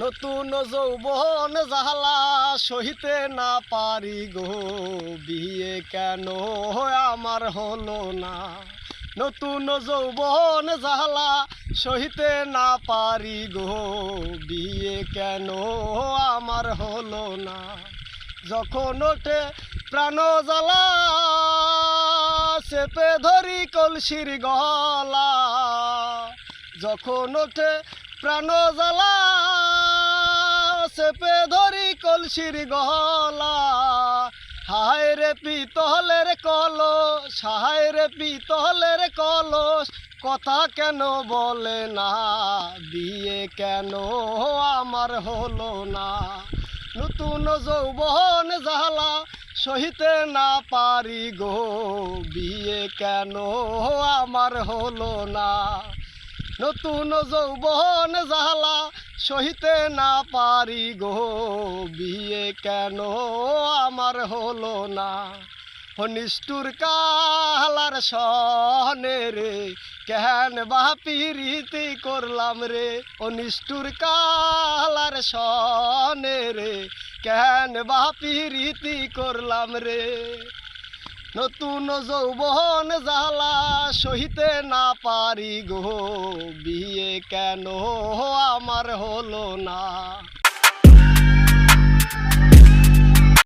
নতুন যৌবন জাহালা সহিতে না পারি গো। বিয়ে কেন আমার হলো না। নতুন যৌবন জাহালা সহিতে না পারি গো। বিয়ে কেন আমার হলো না। যখন ওঠে প্রাণ জ্বালা, চেপে ধরি কলসির গলা। যখন ওঠে প্রাণ জ্বালা চেপে ধরি কলসির গলা। হায় রে পিতলের কলস, হায় রে পিতলের কলস, কথা কেন বলে না? বিয়ে কেন আমার হলো না? নতুন যৌবন জ্বালা সহিতে না পারি গো। বিয়ে কেন আমার হলো না? নতুন যৌবন সহিতে না পারি গো, বিয়ে কেন আমার হলো না? নিষ্ঠুর কালার সনে রে, কেন বা পিরিতি করলাম রে? ও নিষ্ঠুর কালার সনে রে, কেন বা পিরিতি করলাম রে? নতুন যৌবন জালা সহিতে না পারি গো। বিয়ে কেন আমার হলো না?